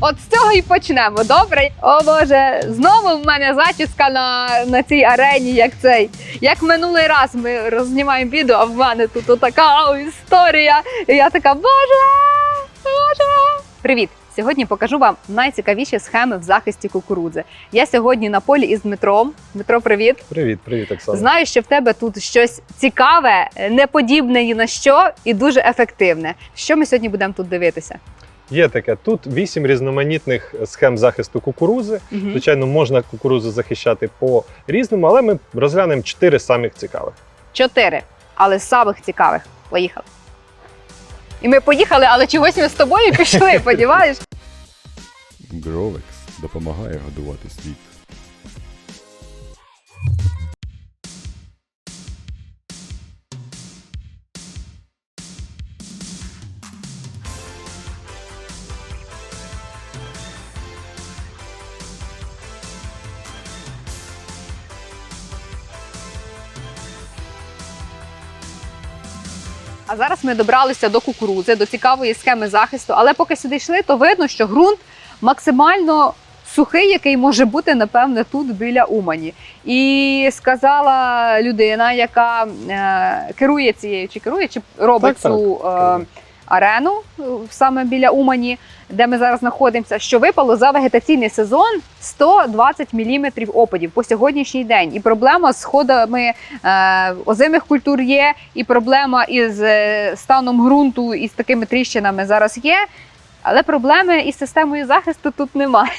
От з цього і почнемо. Добре? О Боже, знову в мене зачіска на, на цій арені, як цей. Як минулий раз ми рознімаємо відео, а в мене тут отака історія. І я така, Боже, Боже. Привіт! Сьогодні покажу вам найцікавіші схеми в захисті кукурудзи. Я сьогодні на полі із Дмитром. Дмитро, привіт! Привіт, привіт, Оксана. Знаю, що в тебе тут щось цікаве, не подібне ні на що і дуже ефективне. Що ми сьогодні будемо тут дивитися? Є таке. Тут вісім різноманітних схем захисту кукурузи. Угу. Звичайно, можна кукурузу захищати по різному, але ми розглянемо чотири самих цікавих. Чотири, але самих цікавих. Поїхали. І ми поїхали, але чогось ми з тобою пішли, подіваєш? Гровекс допомагає годувати світ. А зараз ми добралися до кукурудзи, до цікавої схеми захисту. Але поки сюди йшли, то видно, що ґрунт максимально сухий, який може бути, напевне, тут біля Умані. І сказала людина, яка е, керує цією, чи керує, чи робить Так, так, цю е, арену е, саме біля Умані, де ми зараз знаходимося, що випало за вегетаційний сезон 120 мм опадів по сьогоднішній день. І проблема з сходами е, озимих культур є, і проблема із е, станом ґрунту і з такими тріщинами зараз є. Але проблеми із системою захисту тут немає.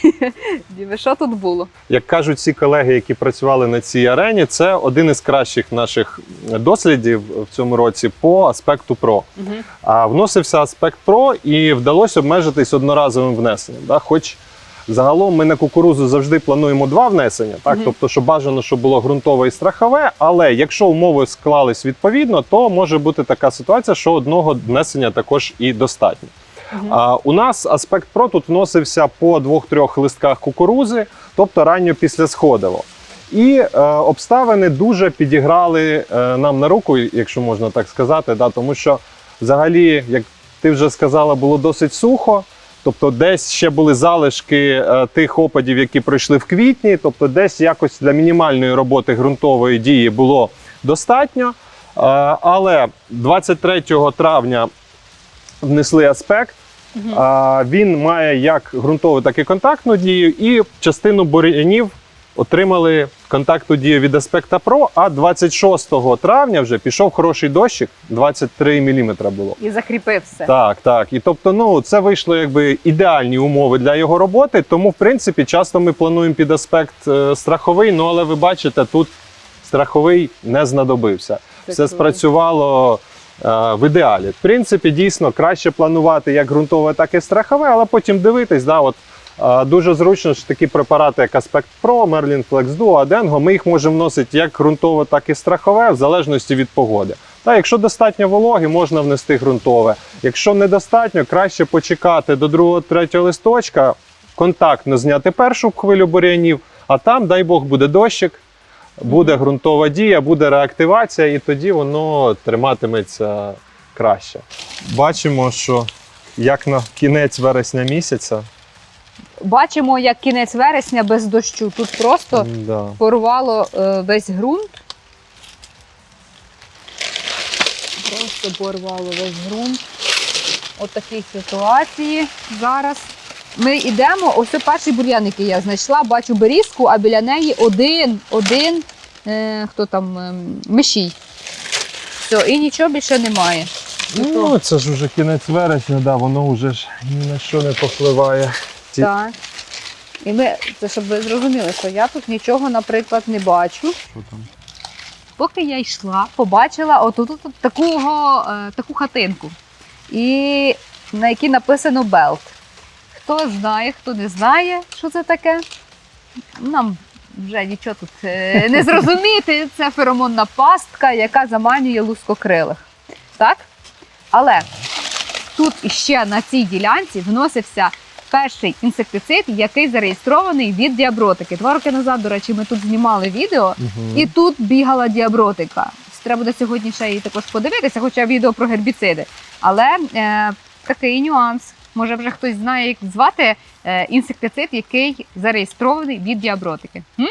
Що тут було? Як кажуть всі колеги, які працювали на цій арені, це один із кращих наших дослідів в цьому році по аспекту ПРО. А вносився аспект ПРО і вдалося обмежитись одноразовим внесенням. Да? Хоч загалом ми на кукурузу завжди плануємо два внесення, так Мгм. тобто, що бажано, щоб було ґрунтове і страхове. Але якщо умови склались відповідно, то може бути така ситуація, що одного внесення також і достатньо. А, у нас аспект ПРО тут вносився по двох-трьох листках кукурузи, тобто ранньо післясходово. І е, обставини дуже підіграли е, нам на руку, якщо можна так сказати, да, тому що взагалі, як ти вже сказала, було досить сухо. Тобто, десь ще були залишки е, тих опадів, які пройшли в квітні. Тобто, десь якось для мінімальної роботи ґрунтової дії було достатньо. Е, але 23 травня внесли аспект. А, він має як ґрунтову, так і контактну дію, і частину бур'янів отримали контактну дію від аспекта Pro, а 26 травня вже пішов хороший дощик, 23 мм було. І закріпив все. Так, так. І тобто, ну це вийшло якби ідеальні умови для його роботи. Тому, в принципі, часто ми плануємо під аспект е, страховий. Ну але ви бачите, тут страховий не знадобився. Це Все круто. спрацювало в ідеалі. В принципі, дійсно краще планувати як ґрунтове, так і страхове, але потім дивитись, да, от. е, Дуже зручно що такі препарати, як Aspect Pro, Merlin Flex Duo, Adengo, ми їх можемо вносити як ґрунтове, так і страхове, в залежності від погоди. Та, якщо достатньо вологи, можна внести ґрунтове. Якщо недостатньо, краще почекати до другого третього листочка, контактно зняти першу хвилю бур'янів, а там, дай Бог, буде дощик, буде ґрунтова дія, буде реактивація, і тоді воно триматиметься краще. Бачимо, що як на кінець вересня місяця. Бачимо, як кінець вересня без дощу. Тут просто Да. порвало е, весь ґрунт. Просто порвало весь ґрунт. От ситуації зараз. Ми йдемо. Ось перший бур'ян, який я знайшла. Бачу берізку, а біля неї один, один е, хто там, е, мишій. Все, і нічого більше немає. Ну, це ж вже кінець вересня, да, воно вже ж ні на що не впливає. ці- Так. І ми, це щоб ви зрозуміли, що я тут нічого, наприклад, не бачу. Що там? Поки я йшла, побачила отут такого, е, таку хатинку, і на якій написано Белт. Хто знає, хто не знає, що це таке, нам вже нічого тут е, не зрозуміти. Це феромонна пастка, яка заманює лускокрилих. Так? Але тут іще на цій ділянці вносився перший інсектицид, який зареєстрований від діабротики. Два роки назад, до речі, ми тут знімали відео, і тут бігала діабротика. Треба буде сьогодні ще її також подивитися, хоча відео про гербіциди. Але е, такий нюанс. Може, вже хтось знає, як звати е, інсектицид, який зареєстрований від діабротики. М?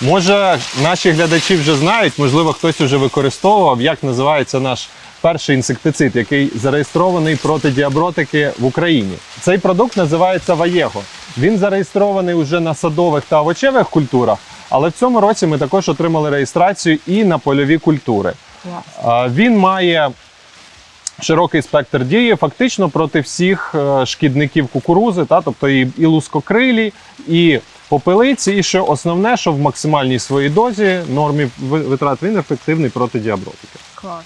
Може, наші глядачі вже знають, можливо, хтось вже використовував, як називається наш перший інсектицид, який зареєстрований проти діабротики в Україні. Цей продукт називається Ваєго. Він зареєстрований вже на садових та овочевих культурах, але в цьому році ми також отримали реєстрацію і на польові культури. Він має широкий спектр дії, фактично проти всіх е, шкідників кукурузи, та, тобто і, і лускокрилі, і попелиці, і що основне, що в максимальній своїй дозі нормі витрат він ефективний проти діабротики. Клас.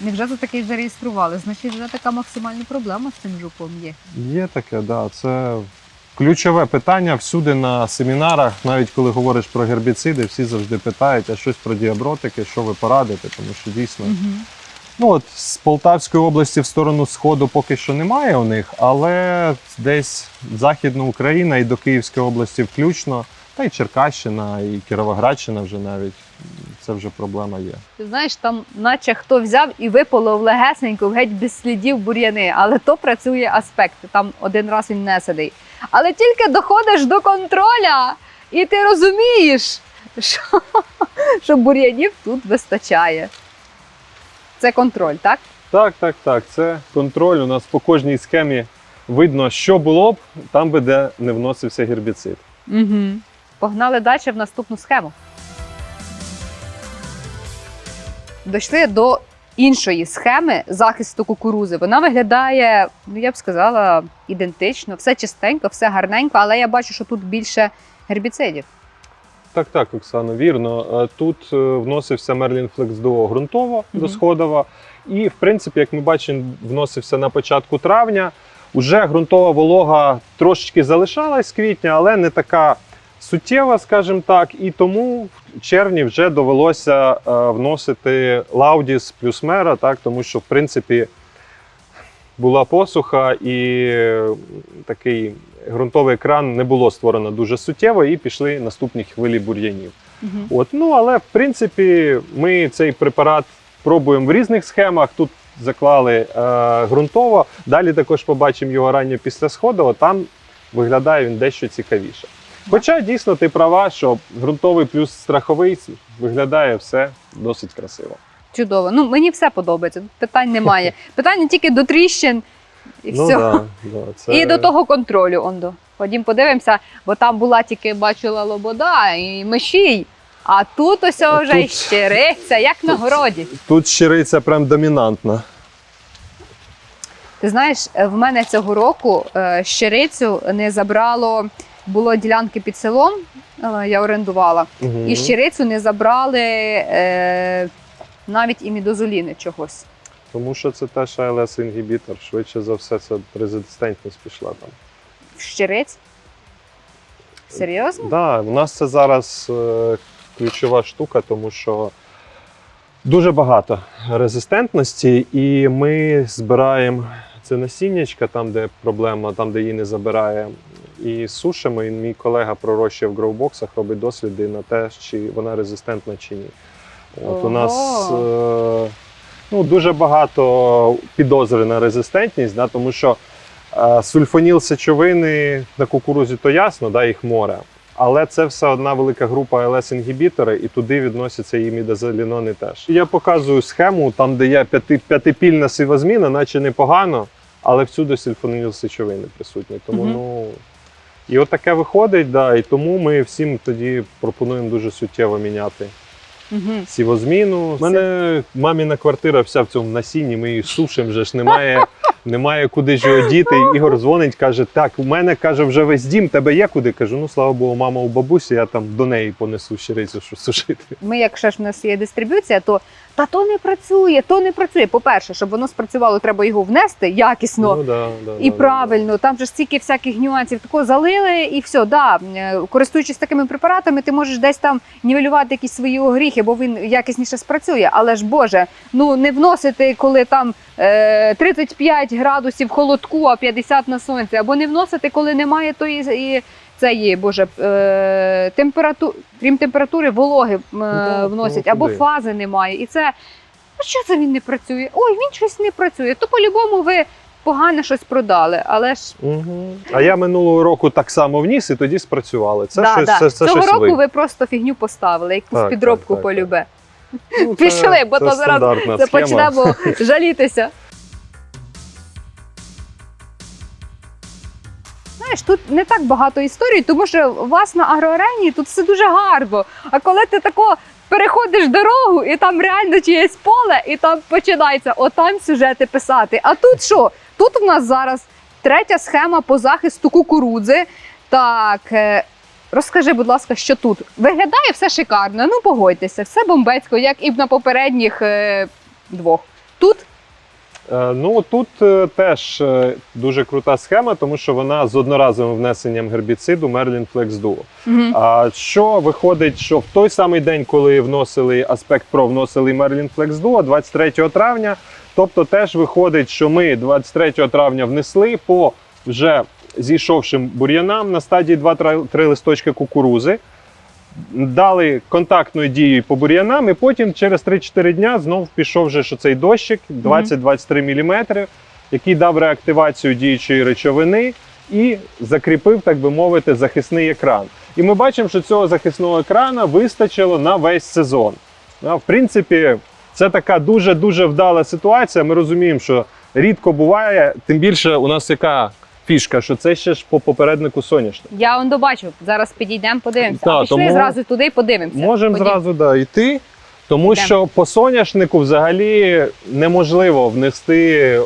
Невже за такий зареєстрували? Значить, вже така максимальна проблема з цим жупом є. Є таке, да. Це ключове питання всюди на семінарах, навіть коли говориш про гербіциди, всі завжди питають, а щось про діабротики, що ви порадите, тому що дійсно. Ну от з Полтавської області в сторону сходу поки що немає у них, але десь Західна Україна і до Київської області включно, та й Черкащина, і Кіровоградщина вже навіть це вже проблема є. Ти знаєш, там наче хто взяв і виполов легесенько, геть без слідів бур'яни, але то працює аспект. Там один раз він не сидить. Але тільки доходиш до контроля, і ти розумієш, що, що бур'янів тут вистачає. Це контроль, так? Так, так, так. Це контроль. У нас по кожній схемі видно, що було б там би, де не вносився гербіцид. Угу. Погнали далі в наступну схему. Дійшли до іншої схеми захисту кукурузи. Вона виглядає, ну я б сказала, ідентично, все чистенько, все гарненько, але я бачу, що тут більше гербіцидів. Так, так, Оксано, вірно. Е, Тут е, вносився Merlin Flex Duo ґрунтово Мгм. досходово. І, в принципі, як ми бачимо, вносився на початку травня. Уже ґрунтова волога трошечки залишалась з квітня, але не така суттєва, скажімо так. І тому в червні вже довелося е, вносити Laudis плюс мера, так, тому що, в принципі, була посуха і е, такий ґрунтовий кран не було створено дуже суттєво, і пішли наступні хвилі бур'янів. Угу. От, ну але в принципі ми цей препарат пробуємо в різних схемах. Тут заклали е, ґрунтово. Далі також побачимо його ранньо після сходу. Там виглядає він дещо цікавіше. Хоча дійсно ти права, що ґрунтовий плюс страховий виглядає все досить красиво. Чудово. Ну, мені все подобається, тут питань немає. Питання тільки до тріщин і ну, все. да, да, це... І до того контролю. Ондо. Ходім подивимося, бо там була тільки бачила лобода і мишій. А тут ось А вже тут- щириця, як на городі. Тут щириця прям домінантна. Ти знаєш, в мене цього року е, щирицю не забрало, було ділянки під селом, е, я орендувала, Мгм. і щирицю не забрали е, навіть і мідозоліни чогось. Тому що це теж АЛС інгібітор. Швидше за все, це резистентність пішла там. Щириць? Серйозно? Да, у нас це зараз е, ключова штука, тому що дуже багато резистентності, і ми збираємо це насіннячка, там, де проблема, там, де її не забирає. І сушимо, і мій колега пророщує в гроубоксах, робить досліди на те, чи вона резистентна чи ні. От у нас е, ну, дуже багато підозри на резистентність, да, тому що е, сульфоніл сечовини на кукурузі то ясно, да, їх море. Але це все одна велика група ls інгібітори і туди відносяться і мідозолінони теж. Я показую схему, там, де є п'яти, п'ятипільна сивозміна, наче непогано, але всюди сульфоніл сечовини присутні. Тому Мгм. ну. І от таке виходить, да, і тому ми всім тоді пропонуємо дуже суттєво міняти Угу. сівозміну. У мене маміна квартира вся в цьому насінні, ми її сушимо, вже ж немає, немає куди ж його діти. Ігор дзвонить, каже: так, у мене каже, вже весь дім, тебе є куди. Кажу, ну слава Богу, мама у бабусі, я там до неї понесу щирицю, що сушити. Ми, якщо ж в нас є дистриб'юція, то та то не працює, то не працює. По-перше, щоб воно спрацювало, треба його внести якісно. Ну, да, да, І да, правильно, там же стільки всяких нюансів. Тако залили, і все. Да, е, користуючись такими препаратами, ти можеш десь там нівелювати якісь свої огріхи, бо він якісніше спрацює. Але ж Боже, ну не вносити, коли там е, 35 градусів холодку, а 50 на сонці, або не вносити, коли немає тої і цієї, Боже, е, температу, крім температури, вологи е, да, вносять, ну, або куди? фази немає. І це. А що це він не працює? Ой, він щось не працює. То по-любому ви погане щось продали, але ж Угу. А я минулого року так само вніс і тоді спрацювали. Це да, щось, да. це, це цього щось року ви. ви просто фігню поставили, якусь Так, підробку так, так, полюбе. Ну, це- Пішли, бо це то зараз Це почнемо жалітися. Знаєш, тут не так багато історій, тому що у вас на агроарені тут все дуже гарно. А коли ти тако переходиш дорогу, і там реально чиєсь поле, і там починається отам сюжети писати. А тут що? Тут у нас зараз третя схема по захисту кукурудзи. Так, е, розкажи, будь ласка, що тут? Виглядає все шикарно. Ну погодьтеся, все бомбецько, як і на попередніх е, двох. Тут Ну тут е, теж е, дуже крута схема, тому що вона з одноразовим внесенням гербіциду Merlin Flex Duo. Мгм. А що виходить, що в той самий день, коли вносили Aspect Pro, вносили Merlin Flex Duo 23 травня. Тобто теж виходить, що ми 23 травня внесли по вже зійшовшим бур'янам на стадії 2-3 листочки кукурузи. Дали контактною дією по бур'янам, і потім через 3-4 дня знов пішов вже що цей дощик 20-23 мм, який дав реактивацію діючої речовини і закріпив, так би мовити, захисний екран. І ми бачимо, що цього захисного екрана вистачило на весь сезон. В принципі, це така дуже дуже вдала ситуація. Ми розуміємо, що рідко буває, тим більше у нас яка фішка, що це ще ж по попереднику соняшник. Я он добачу. Зараз підійдемо, подивимося. Та, а пішли тому зразу туди і подивимося. Можемо зразу да, йти. Тому Йдемо. що по соняшнику взагалі неможливо внести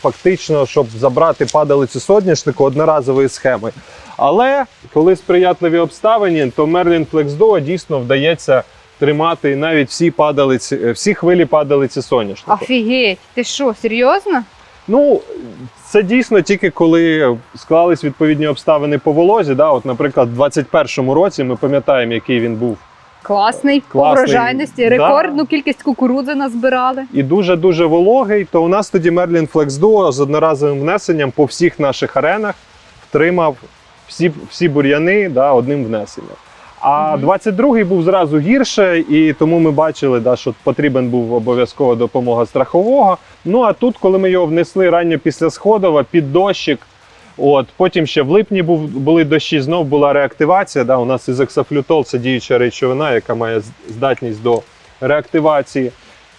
фактично, щоб забрати падалицю соняшнику одноразової схеми. Але коли сприятливі обставини, то Merlin Flex Duo дійсно вдається тримати навіть всі падалиці, е, всі хвилі падалиці соняшнику. Офігеть, ти що, серйозно? Ну, це дійсно тільки коли склались відповідні обставини по волозі. Да? От, наприклад, в 2021 році ми пам'ятаємо, який він був Класний, по Класний, врожайності, да. рекордну кількість кукурудзи назбирали. і дуже-дуже вологий, то у нас тоді Merlin Flex Duo з одноразовим внесенням по всіх наших аренах втримав всі, всі бур'яни да, одним внесенням. А Мгм. 22-й був зразу гірше, і тому ми бачили, да, що потрібен був обов'язково допомога страхового. Ну а тут, коли ми його внесли ранньо після сходова під дощик, от потім ще в липні був, були дощі, знов була реактивація. Да, у нас ізоксафлютол це діюча речовина, яка має здатність до реактивації.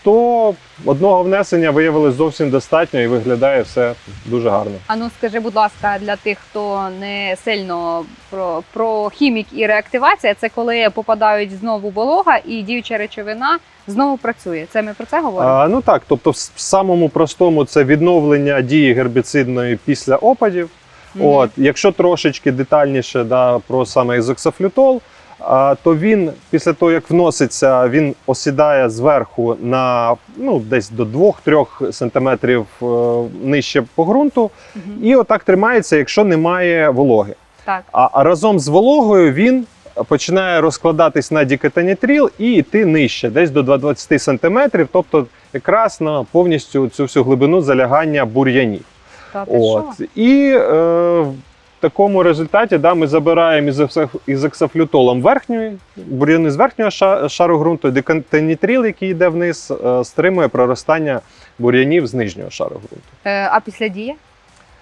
То одного внесення виявилось зовсім достатньо і виглядає все дуже гарно. А ну скажи, будь ласка, для тих, хто не сильно про, про хімік і реактивація, це коли попадають знову волога і діюча речовина знову працює. Це ми про це говоримо? А, ну так, тобто, в самому простому це відновлення дії гербіцидної після опадів. Мгм. От, якщо трошечки детальніше да, про саме ізоксафлютол, то він після того, як вноситься, він осідає зверху на ну, десь до 2-3 сантиметрів е, нижче по ґрунту, і отак тримається, якщо немає вологи. Так. А, а разом з вологою він починає розкладатись на дікатанітріл і йти нижче, десь до 20 сантиметрів, тобто якраз на повністю цю всю глибину залягання бур'янів. Та От. І е, такому результаті да, ми забираємо ізоксаф- ізоксафлютолом верхньої, бур'яни з верхнього шару ґрунту, декантенітріл, який йде вниз, е, стримує проростання бур'янів з нижнього шару ґрунту. Е, а після дії?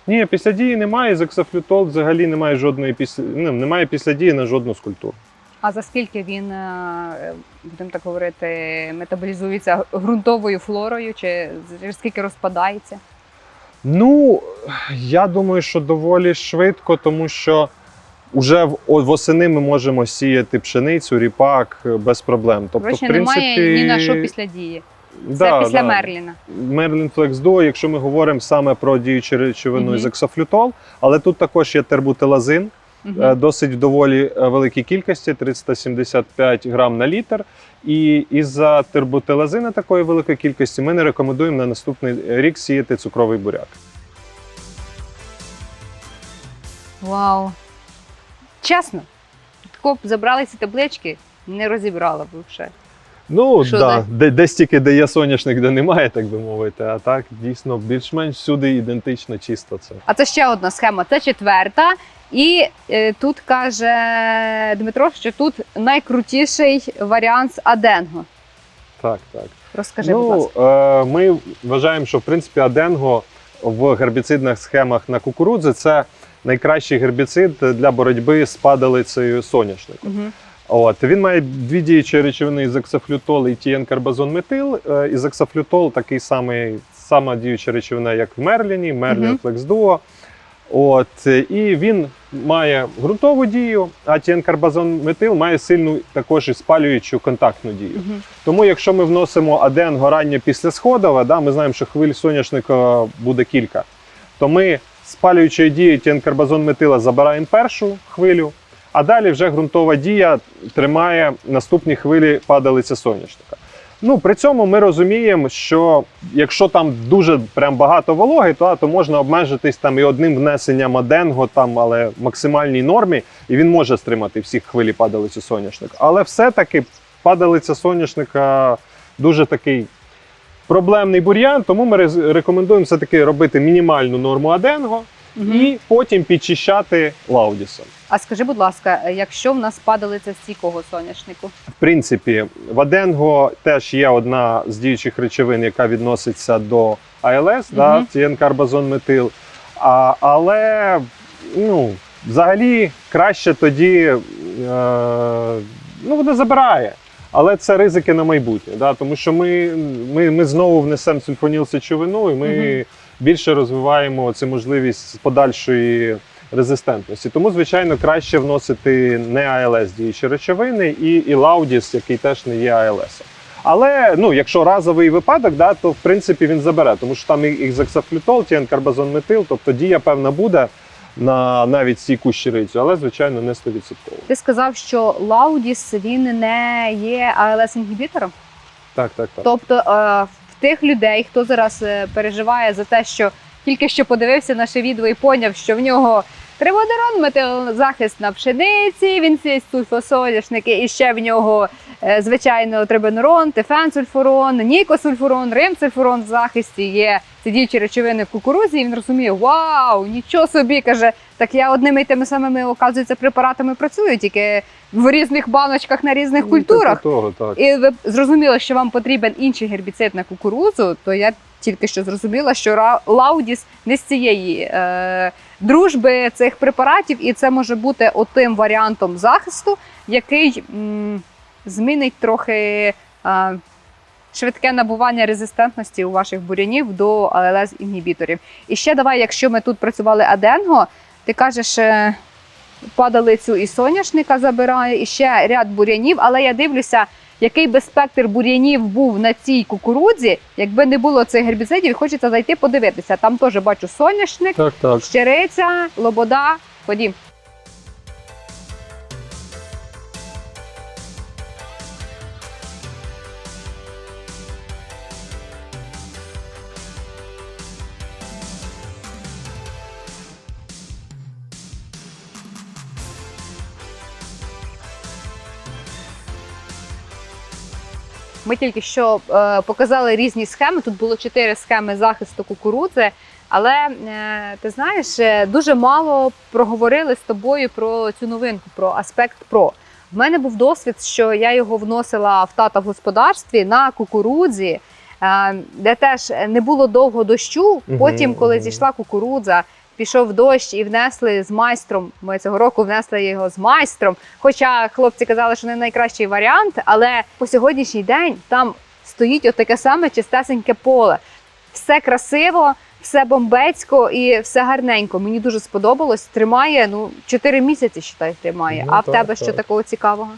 Ні, після дії немає. Ізоксафлютол взагалі немає жодної після... ну, немає після дії на жодну з культур. А за скільки він, е, будемо так говорити, метаболізується ґрунтовою флорою, чи скільки розпадається? Ну, я думаю, що доволі швидко, тому що вже восени ми можемо сіяти пшеницю, ріпак е, без проблем. Тобто, Коротше, в принципі, немає ні на що після дії. Це да, після да. Мерліна. Мерлін Duo, якщо ми говоримо саме про діючу речовину з ексофлютол, але тут також є тербутилазин, Е, досить доволі е, великій кількості 375 грам на літр. І із-за тербутилазина такої великої кількості ми не рекомендуємо на наступний рік сіяти цукровий буряк. Вау. Чесно, тако б забрали ці таблички, не розібрала б вже. Ну Що да, де? де, десь тільки де є соняшник, де немає, так би мовити. А так дійсно більш-менш всюди ідентично чисто це. А це ще одна схема, це четверта. І е, тут каже Дмитро, що тут найкрутіший варіант з Аденго. Так, так. Розкажи, будь ласка. ну, е, ми вважаємо, що в принципі Аденго в гербіцидних схемах на кукурудзи це найкращий гербіцид для боротьби з падалицею соняшнику. Угу. От він має дві діючі речовини ізоксафлютол і тієнкарбазон метил. Е, Ізоксафлютол такий самий, сама діюча речовина, як в Мерліні, Мерлін Мгм. Флекс Дуо. От, е, і він має ґрунтову дію, а тієнкарбазон метил має сильну також і спалюючу контактну дію. Угу. Тому, якщо ми вносимо аден горання після сходова, да, ми знаємо, що хвиль соняшника буде кілька, то ми спалюючою дією тіенкарбазон метила забираємо першу хвилю, а далі вже ґрунтова дія тримає наступні хвилі падалиця соняшника. Ну, при цьому ми розуміємо, що якщо там дуже прям багато вологи, то, то можна обмежитись там і одним внесенням аденго, там, але в максимальній нормі, і він може стримати всі хвилі падалиці соняшника. Але все-таки падалиця соняшника дуже такий проблемний бур'ян, тому ми рекомендуємо все-таки робити мінімальну норму аденго і потім підчищати лаудісом. А скажи, будь ласка, якщо в нас падалиця стійкого соняшнику? В принципі, в аденго теж є одна з діючих речовин, яка відноситься до АЛС, да, Мгм. тієнкарбазон метил. А, але ну, взагалі краще тоді е, ну, воно забирає. Але це ризики на майбутнє, да? тому що ми, ми, ми знову внесемо сульфоніл сечовину, і ми Мгм. Більше розвиваємо цю можливість подальшої резистентності. Тому, звичайно, краще вносити не АЛС діючі речовини і, і Лаудіс, який теж не є АЛС. Але ну, якщо разовий випадок, да, то в принципі він забере, тому що там і ікзоксафлютол, тіенкарбазон метил, тобто дія певна буде на навіть стійку щирицю, але звичайно не 100%. Ти сказав, що Лаудіс він не є АЛС інгібітором. Так, так, так. Тобто е, в тих людей, хто зараз е, переживає за те, що тільки що подивився наше відео і поняв, що в нього триводерон, метилзахист на пшениці, він сість сульфосоняшники, і ще в нього, е, звичайно, трибенурон, тефенсульфурон, нікосульфурон, римсульфурон в захисті є. Це діючі речовини в кукурузі, і він розуміє, вау, нічого собі каже. Так я одними і тими самими, оказується, препаратами працюю, тільки в різних баночках на різних культурах. Ну, Того, так. І ви зрозуміли, що вам потрібен інший гербіцид на кукурудзу, то я тільки що зрозуміла, що Лаудіс не з цієї е, дружби цих препаратів, і це може бути отим варіантом захисту, який м, змінить трохи е, швидке набування резистентності у ваших бурянів до АЛС інгібіторів. І ще давай, якщо ми тут працювали аденго, ти кажеш. е, Падалицю і соняшника забирає, і ще ряд бурянів, але я дивлюся, який би спектр бур'янів був на цій кукурудзі, якби не було цих гербіцидів, хочеться зайти подивитися. Там теж бачу соняшник, Так, так. щериця, лобода. Ходім. Ми тільки що е, показали різні схеми. Тут було чотири схеми захисту кукурудзи. Але е, ти знаєш, е, дуже мало проговорили з тобою про цю новинку, про аспект Про. В мене був досвід, що я його вносила в тата в господарстві на кукурудзі, де теж не було довго дощу. Потім, коли зійшла кукурудза, пішов дощ і внесли з майстром. Ми цього року внесли його з майстром. Хоча хлопці казали, що не найкращий варіант, але по сьогоднішній день там стоїть отаке саме чистесеньке поле. Все красиво, все бомбецько і все гарненько. Мені дуже сподобалось. Тримає ну 4 місяці, считай, тримає. Ну, а в так, тебе що так. такого цікавого?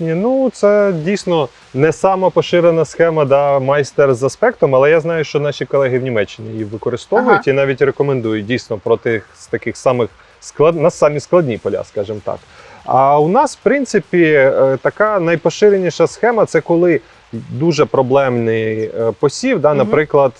Ні, ну це дійсно не сама поширена схема да, майстер з аспектом, але я знаю, що наші колеги в Німеччині її використовують і навіть рекомендують дійсно проти з таких самих склад... на самі складні поля, скажімо так. А у нас, в принципі, е, така найпоширеніша схема це коли дуже проблемний е, посів. Да. Наприклад,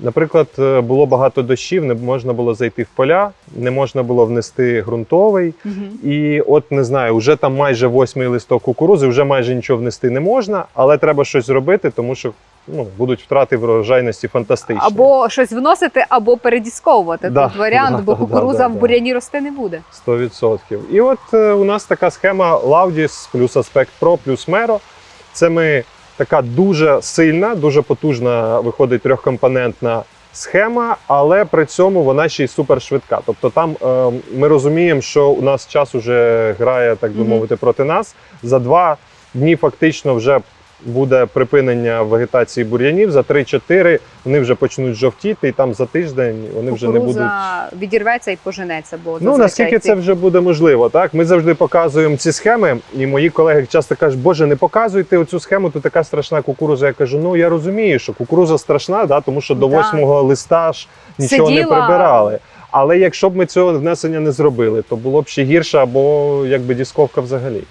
наприклад, е, було багато дощів, не можна було зайти в поля, не можна було внести ґрунтовий. І от не знаю, вже там майже восьмий листок кукурузи, вже майже нічого внести не можна, але треба щось зробити, тому що ну, будуть втрати врожайності фантастичні. Або щось вносити, або передісковувати. Да, Тут варіант, да, бо кукуруза да, в да. бур'яні рости не буде. 100%. І от е, у нас така схема Laudis плюс Aspect Pro плюс Mero. Це ми така дуже сильна, дуже потужна виходить трьохкомпонентна схема, але при цьому вона ще й супершвидка. Тобто там е, ми розуміємо, що у нас час уже грає, так би мовити, проти нас. За два дні фактично вже буде припинення вегетації бур'янів. За 3-4 вони вже почнуть жовтіти, і там за тиждень вони вже не будуть. Відірветься і поженеться, бо Ну наскільки це вже буде можливо, так ми завжди показуємо ці схеми, і мої колеги часто кажуть, Боже, не показуйте оцю схему, то така страшна кукуруза. Я кажу, ну я розумію, що кукуруза страшна, да, тому що до Так. восьмого листа ж нічого не прибирали. Але якщо б ми цього внесення не зробили, то було б ще гірше або якби дісковка взагалі.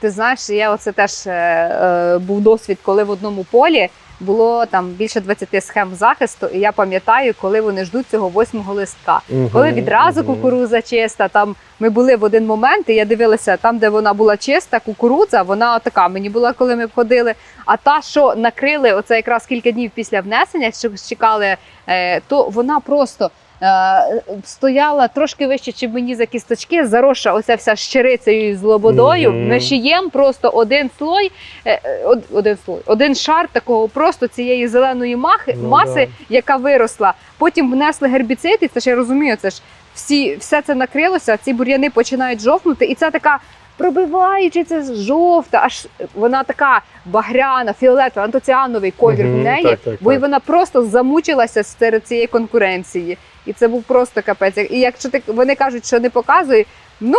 Ти знаєш, я оце теж е, е, був досвід, коли в одному полі було там більше 20 схем захисту, і я пам'ятаю, коли вони ждуть цього восьмого листка. Коли відразу мгм. кукурудза чиста, там ми були в один момент, і я дивилася, там, де вона була чиста, кукурудза, вона така мені була, коли ми ходили. А та, що накрили, оце якраз кілька днів після внесення, що чекали, е, то вона просто. Е, Стояла трошки вище, чим мені за кісточки, заросша оця вся щирицею з лободою. Мгм. Мешієм просто один слой, е, е, од- один слой, один шар такого просто цієї зеленої махи, Ну, маси, яка виросла. Потім внесли гербіцид, і це ж я розумію, це ж всі, все це накрилося, ці бур'яни починають жовтнути, і це така. Пробиваючи це жовта, аж вона така багряна, фіолетова, антоціановий колір Мгм, в неї, так, так, бо так. вона просто замучилася серед цієї конкуренції. І це був просто капець. І якщо ти вони кажуть, що не показуй, ну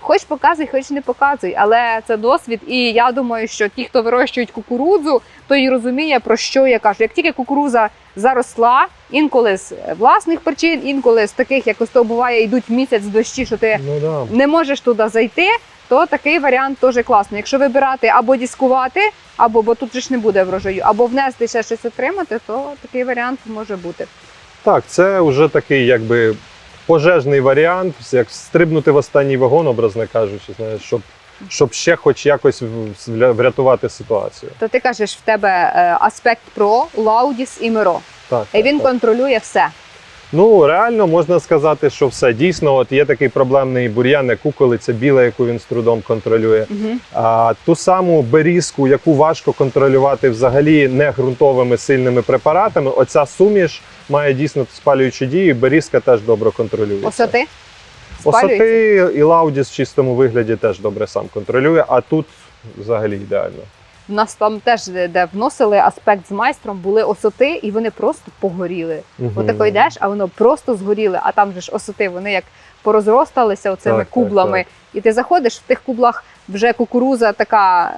хоч показуй, хоч не показуй. Але це досвід. І я думаю, що ті, хто вирощують кукурудзу, той і розуміє, про що я кажу. Як тільки кукуруза заросла, інколи з власних причин, інколи з таких, як ось то буває, йдуть місяць дощі, що ти Ну да. не можеш туди зайти, то такий варіант теж класний. Якщо вибирати або дискувати, або бо тут же ж не буде врожаю, або внести ще щось отримати, то такий варіант може бути. Так, це вже такий, якби пожежний варіант, як стрибнути в останній вагон, образно кажучи, знаєш, щоб, щоб ще хоч якось врятувати ситуацію. То ти кажеш, в тебе е, аспект Pro, Laudis і Miro. Так, І він так. контролює все. Ну реально можна сказати, що все дійсно. От є такий проблемний бур'ян, як куколиця біла, яку він з трудом контролює. Угу. А ту саму берізку, яку важко контролювати взагалі не ґрунтовими сильними препаратами. Оця суміш має дійсно спалюючу дію. Берізка теж добре контролюється. Осоти? Осоти і лаудіс в чистому вигляді теж добре сам контролює, а тут взагалі ідеально. У нас там теж, де, вносили аспект з майстром, були осоти, і вони просто погоріли. Мгм. Отако йдеш, а воно просто згоріли. А там же ж осоти, вони як порозросталися оцими Так, так, кублами. так. І ти заходиш, в тих кублах вже кукуруза така.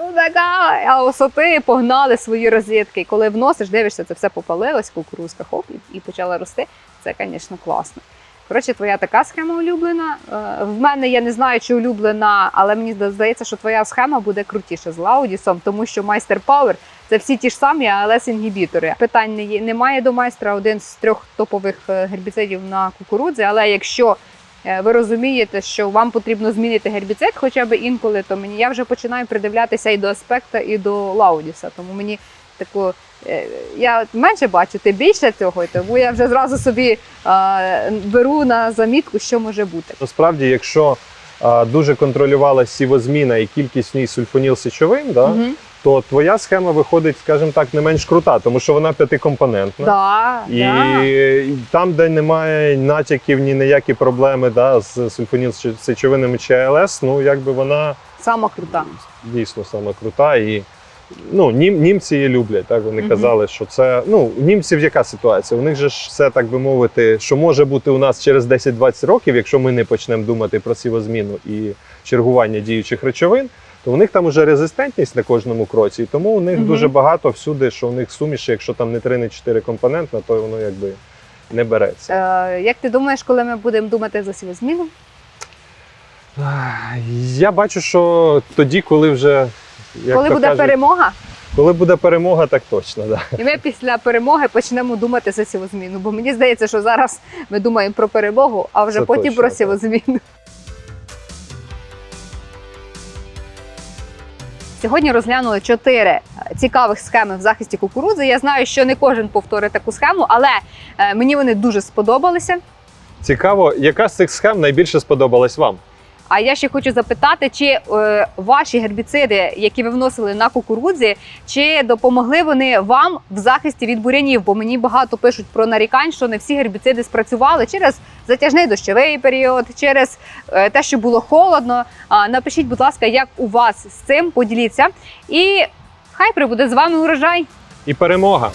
е, Така, а осоти погнали свої розетки. І коли вносиш, дивишся, це все попалилось, кукурузка хоп, і, і почала рости. Це, звісно, класно. Коротше, твоя така схема улюблена. Е, В мене я не знаю, чи улюблена, але мені здається, що твоя схема буде крутіша з Лаудісом, тому що майстер Power це всі ті ж самі, але з інгібітори. Питань. Немає до майстра один з трьох топових е, гербіцидів на кукурудзі, але якщо е, ви розумієте, що вам потрібно змінити гербіцид хоча б інколи, то мені я вже починаю придивлятися і до аспекта, і до Лаудіса. Тому мені таку. Е, Я менше бачу, ти більше цього, тому я вже зразу собі е, беру на замітку, що може бути. Насправді, якщо а, дуже контролювала сівозміна і кількість в ній сульфоніл сечовин, да, Мгм. то твоя схема виходить, скажімо так, не менш крута, тому що вона п'ятикомпонентна. Да, І да. там, де немає натяків ні на які проблеми да, з сульфоніл сечовинами чи АЛС, ну якби вона Сама крута. дійсно саме крута. І ну, нім, німці її люблять. Так вони казали, що це ну німців яка ситуація? У них же ж все так би мовити, що може бути у нас через 10-20 років, якщо ми не почнемо думати про сівозміну і чергування діючих речовин. То у них там уже резистентність на кожному кроці, і тому у них Мгм. дуже багато всюди, що у них суміші, якщо там не 3 не 4 компонентна, то воно якби не береться. Е, як ти думаєш, коли ми будемо думати за сівозміну? Я бачу, що тоді, коли вже як коли то буде кажуть, перемога, коли буде перемога, так точно. Да. і ми після перемоги почнемо думати за сівозміну. Бо мені здається, що зараз ми думаємо про перемогу, а вже Це потім точно, про так. сівозміну. Сьогодні розглянули чотири е, цікавих схеми в захисті кукурудзи. Я знаю, що не кожен повторить таку схему, але е, мені вони дуже сподобалися. Цікаво, яка з цих схем найбільше сподобалась вам? А я ще хочу запитати, чи е, ваші гербіциди, які ви вносили на кукурудзі, чи допомогли вони вам в захисті від бурянів? Бо мені багато пишуть про нарікань, що не всі гербіциди спрацювали через затяжний дощовий період, через е, те, що було холодно. А, напишіть, будь ласка, як у вас з цим поділіться. І хай прибуде з вами урожай. І перемога.